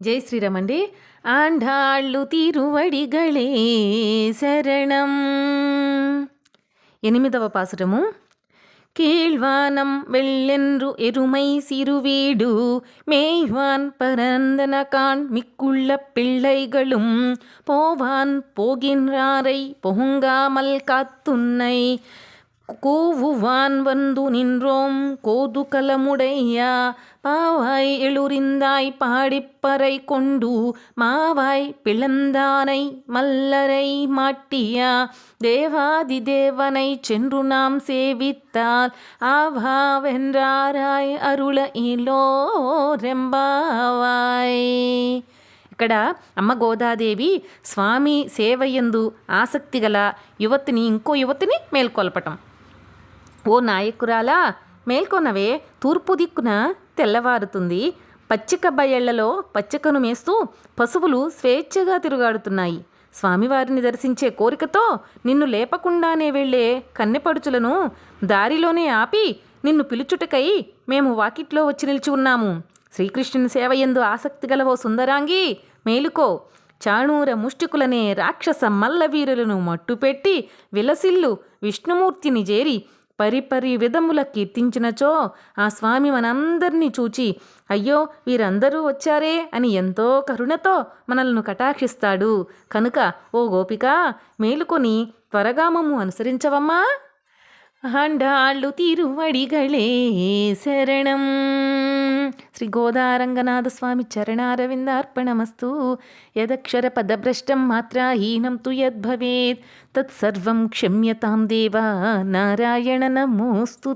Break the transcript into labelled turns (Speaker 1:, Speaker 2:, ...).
Speaker 1: జై శ్రీరామ్ అండి ఆండాళ్ళు తిరువడిగళే శరణం ఎనిమిదవ పాసురము கீழ்வானம் வெள்ளென்று எருமை சிறுவீடு மேய்வான் பரந்தனகான் மிக்குள்ள பிள்ளைகளும் போவான் போகின்றாரை பொங்காமல் காத்துன்னை கூவுவான் வந்து நின்றோம் கோதுகலமுடையா பாவாய் எழுறிந்தாய் பாடிப்பறை கொண்டு மாவாய் பிளந்தானை மல்லரை மாட்டியா தேவாதி தேவனை சென்று நாம் சேவித்தால் ఆవావెన్రారాయ్ అరుళ ఈలో రెంబావాయ్ ఇక్కడ అమ్మ గోదాదేవి స్వామి సేవయందు ఆసక్తి గల యువతిని ఇంకో యువతిని మేల్కొల్పటం ఓ నాయకురాలా మేల్కొనవే తూర్పు దిక్కున తెల్లవారుతుంది. పచ్చిక బయళ్ళలో పచ్చికను మేస్తూ పశువులు స్వేచ్ఛగా తిరుగాడుతున్నాయి. స్వామివారిని దర్శించే కోరికతో నిన్ను లేపకుండానే వెళ్ళే కన్నెపడుచులను దారిలోనే ఆపి నిన్ను పిలుచుటకై మేము వాకిట్లో వచ్చి నిలిచి ఉన్నాము. శ్రీకృష్ణుని సేవయందు ఆసక్తి గల ఓ సుందరాంగి మేలుకో. చాణూర ముష్టికులనే రాక్షస మల్లవీరులను మట్టుపెట్టి విలసిల్లు విష్ణుమూర్తిని చేరి పరిపరి విధముల కీర్తించినచో ఆ స్వామి మనందరినీ చూచి అయ్యో వీరందరూ వచ్చారే అని ఎంతో కరుణతో మనల్ని కటాక్షిస్తాడు. కనుక ఓ గోపిక మేలుకొని త్వరగా మమ్ము అనుసరించవమ్మా. ఆండాళ్ళు తిరువడిగళే శరణం. శ్రీ గోదారంగనాథ స్వామి చరణారవిందార్పణమస్తు. యదక్షర పదభ్రష్టం మాత్రాహీనం తు యద్భవేత్ తత్సర్వం క్షమ్యతాం దేవా నారాయణ నమోస్తు